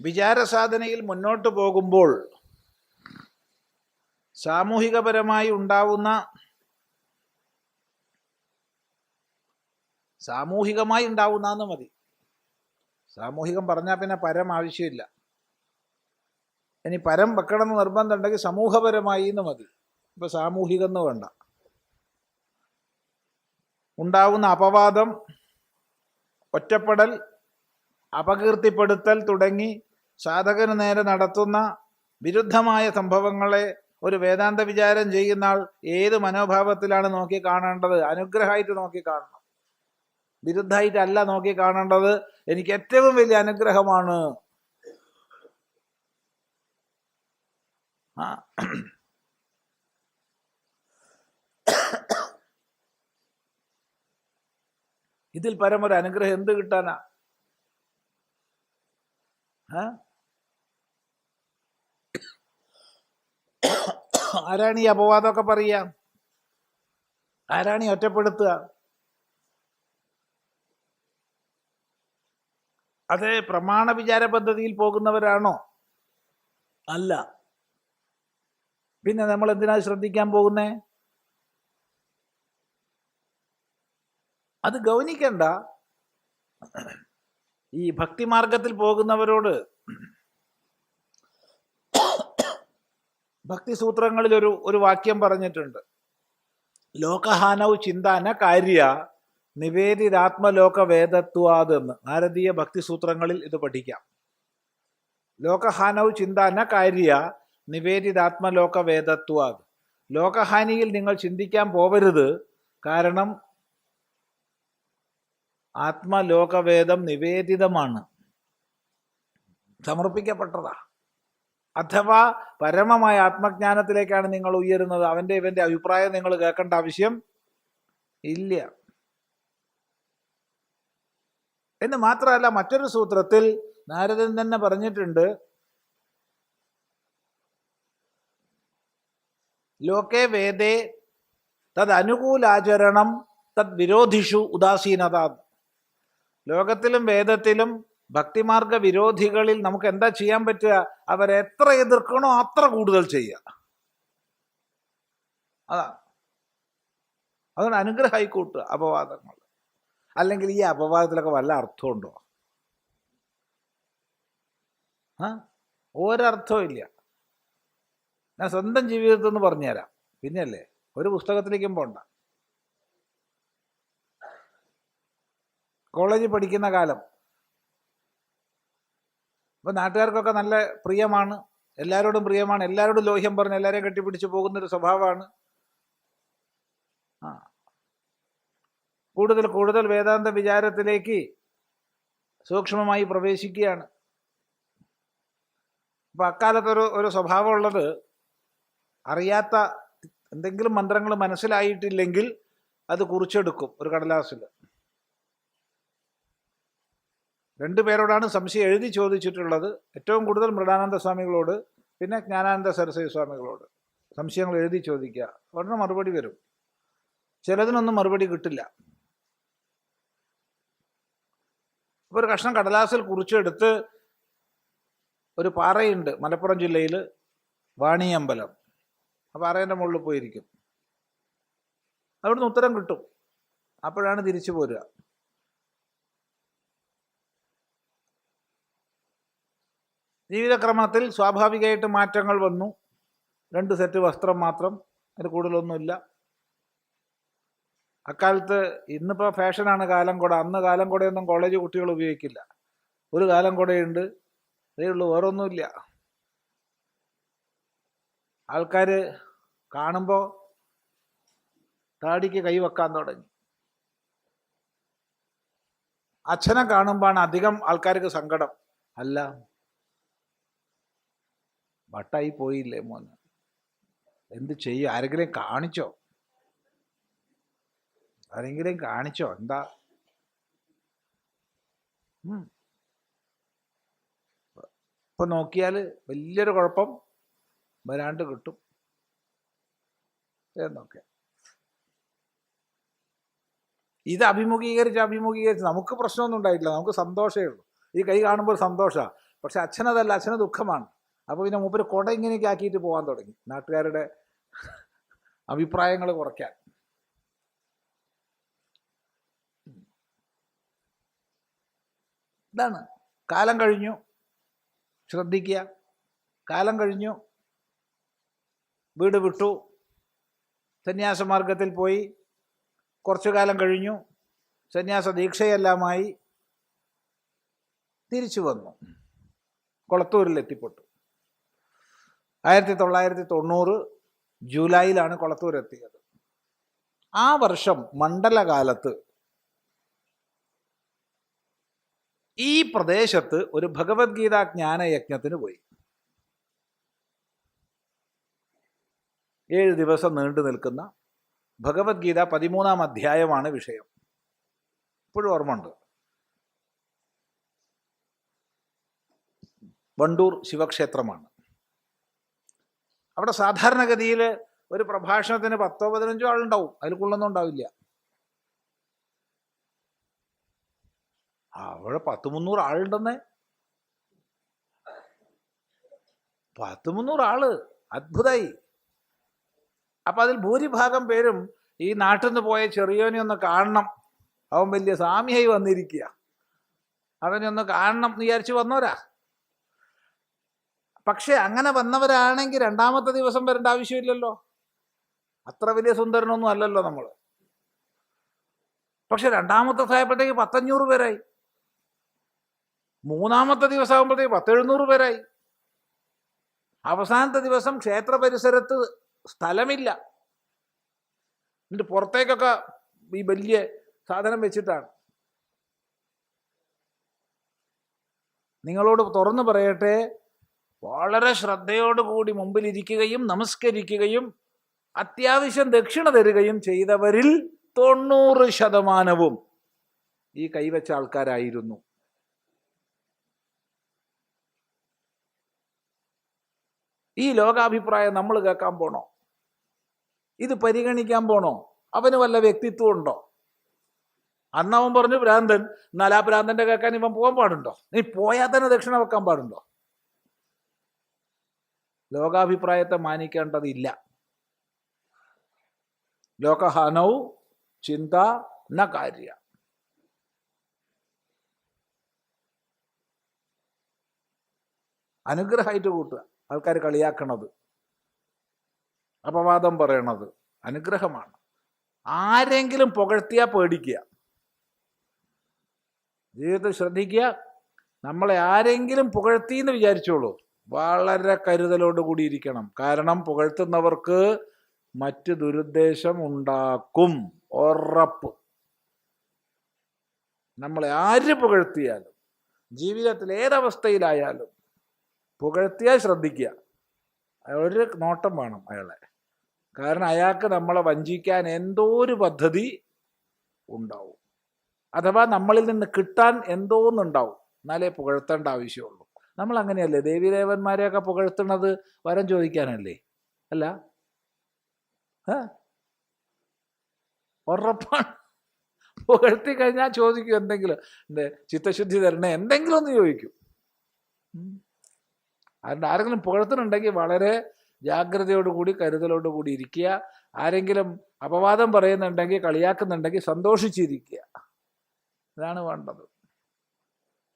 വിചാരസാധനയിൽ മുന്നോട്ട് പോകുമ്പോൾ സാമൂഹികപരമായി ഉണ്ടാവുന്ന സാമൂഹികമായി ഉണ്ടാവുന്ന മതി. സാമൂഹികം പറഞ്ഞാൽ പിന്നെ പരം ആവശ്യമില്ല. ഇനി പരം വെക്കണം എന്ന് നിർബന്ധം ഉണ്ടെങ്കിൽ സമൂഹപരമായി എന്ന് മതി. ഇപ്പൊ സാമൂഹികം എന്ന് വേണ്ട. ഉണ്ടാവുന്ന അപവാദം ഒറ്റപ്പെടൽ അപകീർത്തിപ്പെടുത്തൽ തുടങ്ങി സാധകന് നേരെ നടത്തുന്ന വിരുദ്ധമായ സംഭവങ്ങളെ ഒരു വേദാന്ത വിചാരം ചെയ്യുന്ന ആൾ ഏത് മനോഭാവത്തിലാണ് നോക്കി കാണേണ്ടത്? അനുഗ്രഹമായിട്ട് നോക്കി കാണണം. വിരുദ്ധമായിട്ടല്ല നോക്കി കാണേണ്ടത് എനിക്ക് ഏറ്റവും വലിയ അനുഗ്രഹമാണ്. ഇതിൽ പരമൊരു അനുഗ്രഹം എന്ത് കിട്ടാനാ? ആരാണ് ഈ അപവാദമൊക്കെ പറയുക? ആരാണ് ഈ ഒറ്റപ്പെടുത്തുക? അത് പ്രമാണ വിചാര പദ്ധതിയിൽ പോകുന്നവരാണോ? അല്ല. പിന്നെ നമ്മൾ എന്തിനാ ശ്രദ്ധിക്കാൻ പോകുന്നേ? അത് ഗൗനിക്കണ്ട. ഈ ഭക്തിമാർഗത്തിൽ പോകുന്നവരോട് ഭക്തിസൂത്രങ്ങളിൽ ഒരു ഒരു വാക്യം പറഞ്ഞിട്ടുണ്ട്. ലോകഹാനവ് ചിന്താന കാര്യ നിവേദിതാത്മലോക വേദത്വാതെന്ന് ഭാരതീയ ഭക്തി സൂത്രങ്ങളിൽ ഇത് പഠിക്കാം. ലോകഹാനവ് ചിന്താന കാര്യ നിവേദിതാത്മലോക വേദത്വാത് ലോകഹാനിയിൽ നിങ്ങൾ ചിന്തിക്കാൻ പോവരുത്. കാരണം ആത്മലോകവേദം നിവേദിതമാണ്. സമർപ്പിക്കപ്പെട്ടതാ. അഥവാ പരമമായ ആത്മജ്ഞാനത്തിലേക്കാണ് നിങ്ങൾ ഉയരുന്നത് അവന്റെ ഇവന്റെ അഭിപ്രായം നിങ്ങൾ കേൾക്കേണ്ട ആവശ്യം ഇല്ല. എന്ന് മാത്രമല്ല മറ്റൊരു സൂത്രത്തിൽ നാരദൻ തന്നെ പറഞ്ഞിട്ടുണ്ട് ലോകേ വേദേ തദ് വിരോധിഷു ഉദാസീനത. ലോകത്തിലും വേദത്തിലും ഭക്തിമാർഗ വിരോധികളിൽ നമുക്ക് എന്താ ചെയ്യാൻ പറ്റുക? അവരെത്ര എതിർക്കണോ അത്ര കൂടുതൽ ചെയ്യുക. അതാ. അതുകൊണ്ട് അനുഗ്രഹമായി കൂട്ടുക അപവാദങ്ങൾ. അല്ലെങ്കിൽ ഈ അപവാദത്തിലൊക്കെ വല്ല അർത്ഥമുണ്ടോ? ആ? ഒരർത്ഥവും ഇല്ല. ഞാൻ സ്വന്തം ജീവിതത്തിൽ നിന്ന് പറഞ്ഞുതരാം. പിന്നെയല്ലേ? ഒരു പുസ്തകത്തിലേക്കും പോണ്ട. കോളേജിൽ പഠിക്കുന്ന കാലം. അപ്പൊ നാട്ടുകാർക്കൊക്കെ നല്ല പ്രിയമാണ്. എല്ലാവരോടും പ്രിയമാണ്. എല്ലാവരോടും ലോഹ്യം പറഞ്ഞ് എല്ലാവരെയും കെട്ടിപ്പിടിച്ച് പോകുന്ന ഒരു സ്വഭാവമാണ്. ആ. കൂടുതൽ കൂടുതൽ വേദാന്ത വിചാരത്തിലേക്ക് സൂക്ഷ്മമായി പ്രവേശിക്കുകയാണ്. അപ്പൊ അക്കാലത്ത് ഒരു ഒരു സ്വഭാവമുള്ളത് അറിയാത്ത എന്തെങ്കിലും മന്ത്രങ്ങൾ മനസ്സിലായിട്ടില്ലെങ്കിൽ അത് കുറിച്ചെടുക്കും ഒരു കടലാസിൽ രണ്ടു പേരോടാണ് സംശയം എഴുതി ചോദിച്ചിട്ടുള്ളത്. ഏറ്റവും കൂടുതൽ മൃഡാനന്ദ സ്വാമികളോട് പിന്നെ ജ്ഞാനാനന്ദ സരസ്വതി സ്വാമികളോട് സംശയങ്ങൾ എഴുതി ചോദിക്കുക. ഉടനെ മറുപടി വരും. ചിലതിനൊന്നും മറുപടി കിട്ടില്ല. ഒരു കഷ്ണം കടലാസിൽ കുറിച്ചെടുത്ത് ഒരു പാറയുണ്ട് മലപ്പുറം ജില്ലയിൽ വാണിയമ്പലം. ആ പാറേന്റെ മുകളിൽ പോയിരിക്കും. അവിടുന്ന് ഉത്തരം കിട്ടും. അപ്പോഴാണ് തിരിച്ചു പോരുക. ജീവിതക്രമത്തിൽ സ്വാഭാവികമായിട്ട് മാറ്റങ്ങൾ വന്നു. രണ്ട് സെറ്റ് വസ്ത്രം മാത്രം അതിൽ കൂടുതലൊന്നുമില്ല. അക്കാലത്ത് ഇന്നിപ്പോൾ ഫാഷനാണ് കാലം കുട അന്ന് കാലം കുടയൊന്നും കോളേജ് കുട്ടികൾ ഉപയോഗിക്കില്ല. ഒരു കാലം കുടയുണ്ട് അതേ ഉള്ളൂ വേറൊന്നുമില്ല. ആൾക്കാർ കാണുമ്പോൾ താടിക്ക് കൈവെക്കാൻ തുടങ്ങി. അച്ഛനെ കാണുമ്പോഴാണ് അധികം ആൾക്കാർക്ക് സങ്കടം. അല്ല വട്ടായി പോയില്ലേ മോന്? എന്ത് ചെയ്യും? ആരെങ്കിലും കാണിച്ചോ? ആരെങ്കിലും കാണിച്ചോ? എന്താ. ഇപ്പൊ നോക്കിയാൽ വലിയൊരു കുഴപ്പം വരാണ്ട് കിട്ടും. എന്നൊക്കെ ഇത് അഭിമുഖീകരിച്ച് അഭിമുഖീകരിച്ച് നമുക്ക് പ്രശ്നമൊന്നും ഉണ്ടായിട്ടില്ല. നമുക്ക് സന്തോഷമേ ഉള്ളൂ. ഈ കൈ കാണുമ്പോൾ സന്തോഷമാണ് പക്ഷെ അച്ഛനതല്ല അച്ഛന് ദുഃഖമാണ്. അപ്പോൾ പിന്നെ മൂപ്പര് കൊട ഇങ്ങനെയൊക്കെ ആക്കിയിട്ട് പോകാൻ തുടങ്ങി. നാട്ടുകാരുടെ അഭിപ്രായങ്ങൾ കുറയ്ക്കാൻ. ഇതാണ്. കാലം കഴിഞ്ഞു. ശ്രദ്ധിക്കുക. കാലം കഴിഞ്ഞു. വീട് വിട്ടു. സന്യാസമാർഗത്തിൽ പോയി. കുറച്ചു കാലം കഴിഞ്ഞു. സന്യാസ ദീക്ഷയെല്ലാമായി തിരിച്ചു വന്നു. കൊളത്തൂരിൽ എത്തിപ്പെട്ടു ആയിരത്തി തൊള്ളായിരത്തി തൊണ്ണൂറ് ജൂലൈയിലാണ് കൊളത്തൂർ എത്തിയത്. ആ വർഷം മണ്ഡലകാലത്ത് ഈ പ്രദേശത്ത് ഒരു ഭഗവത്ഗീത ജ്ഞാനയജ്ഞത്തിന് പോയി. ഏഴ് ദിവസം നീണ്ടു നിൽക്കുന്ന ഭഗവത്ഗീത പതിമൂന്നാം അധ്യായമാണ് വിഷയം. ഇപ്പോഴും ഓർമ്മയുണ്ട്. വണ്ടൂർ ശിവക്ഷേത്രമാണ്. അവിടെ സാധാരണഗതിയിൽ ഒരു പ്രഭാഷണത്തിന് പത്തോ പതിനഞ്ചോ ആളുണ്ടാവും. അതിൽ കൊള്ളൊന്നും ഉണ്ടാവില്ല. അവിടെ പത്ത് മുന്നൂറ് ആളുണ്ടെന്നേ. പത്ത് മുന്നൂറ് ആൾ. അത്ഭുതമായി അപ്പൊ അതിൽ ഭൂരിഭാഗം പേരും ഈ നാട്ടിൽ നിന്ന് പോയ ചെറിയോനെ ഒന്ന് കാണണം. അവൻ വലിയ സ്വാമിയായി വന്നിരിക്കുക. അവനെ ഒന്ന് കാണണം എന്ന് വന്നോരാ പക്ഷെ അങ്ങനെ വന്നവരാണെങ്കിൽ രണ്ടാമത്തെ ദിവസം വരേണ്ട ആവശ്യമില്ലല്ലോ. അത്ര വലിയ സുന്ദരനൊന്നും അല്ലല്ലോ നമ്മൾ പക്ഷെ രണ്ടാമത്തെ ദിവസമായപ്പോഴത്തേക്ക് പത്തഞ്ഞൂറ് പേരായി. മൂന്നാമത്തെ ദിവസമാകുമ്പോഴത്തേക്ക് പത്തെഴുന്നൂറ് പേരായി. അവസാനത്തെ ദിവസം ക്ഷേത്ര പരിസരത്ത് സ്ഥലമില്ല. എന്നിട്ട് പുറത്തേക്കൊക്കെ ഈ വലിയ സാധനം വെച്ചിട്ടാണ്. നിങ്ങളോട് തുറന്നു പറയട്ടെ വളരെ ശ്രദ്ധയോടുകൂടി മുമ്പിലിരിക്കുകയും നമസ്കരിക്കുകയും അത്യാവശ്യം ദക്ഷിണ തരികയും ചെയ്തവരിൽ തൊണ്ണൂറ് ശതമാനവും ഈ കൈവച്ച ആൾക്കാരായിരുന്നു. ഈ ലോകാഭിപ്രായം നമ്മൾ കേൾക്കാൻ പോണോ? ഇത് പരിഗണിക്കാൻ പോണോ? അവന് വല്ല വ്യക്തിത്വം ഉണ്ടോ? അന്ന് അവൻ പറഞ്ഞു ഭ്രാന്തൻ എന്നാൽ ആ ഭ്രാന്തന്റെ കേൾക്കാൻ ഇവൻ പോകാൻ പാടുണ്ടോ? നീ പോയാൽ തന്നെ ദക്ഷിണ വെക്കാൻ പാടുണ്ടോ? ലോകാഭിപ്രായത്തെ മാനിക്കേണ്ടതില്ല. ലോകഹനൗ ചിന്ത ന കാര്യ. അനുഗ്രഹമായിട്ട് കൂട്ടുക. ആൾക്കാർ കളിയാക്കണത്. അപവാദം പറയണത്. അനുഗ്രഹമാണ്. ആരെങ്കിലും പുകഴ്ത്തിയാൽ പേടിക്കുക. ജീവിതത്തിൽ ശ്രദ്ധിക്കുക. നമ്മളെ ആരെങ്കിലും പുകഴ്ത്തി എന്ന് വിചാരിച്ചോളൂ. വളരെ കരുതലോട് കൂടിയിരിക്കണം. കാരണം പുകഴ്ത്തുന്നവർക്ക് മറ്റ് ദുരുദ്ദേശം ഉണ്ടാക്കും. ഉറപ്പ്. നമ്മളെ ആര് പുകഴ്ത്തിയാലും ജീവിതത്തിൽ ഏതവസ്ഥയിലായാലും പുകഴ്ത്തിയാൽ ശ്രദ്ധിക്കുക. ഒരു നോട്ടം വേണം അയാളെ. കാരണം അയാൾക്ക് നമ്മളെ വഞ്ചിക്കാൻ എന്തോ ഒരു പദ്ധതി ഉണ്ടാവും. അഥവാ നമ്മളിൽ നിന്ന് കിട്ടാൻ എന്തോന്നുണ്ടാവും. എന്നാലേ പുകഴ്ത്തേണ്ട ആവശ്യമുള്ളൂ. നമ്മൾ അങ്ങനെയല്ലേ ദേവീദേവന്മാരെയൊക്കെ പുകഴ്ത്തുന്നത് വരം ചോദിക്കാനല്ലേ? അല്ല? ഉറപ്പാണ്. പുകഴ്ത്തി കഴിഞ്ഞാൽ ചോദിക്കും എന്തെങ്കിലും. എന്റെ ചിത്തശുദ്ധി തരണേ എന്തെങ്കിലും ഒന്ന് ചോദിക്കും. അതുകൊണ്ട് ആരെങ്കിലും പുകഴ്ത്തുന്നുണ്ടെങ്കിൽ വളരെ ജാഗ്രതയോടുകൂടി കരുതലോടുകൂടി ഇരിക്കുക. ആരെങ്കിലും അപവാദം പറയുന്നുണ്ടെങ്കിൽ കളിയാക്കുന്നുണ്ടെങ്കിൽ സന്തോഷിച്ചിരിക്കുക. ഇതാണ് വേണ്ടത്.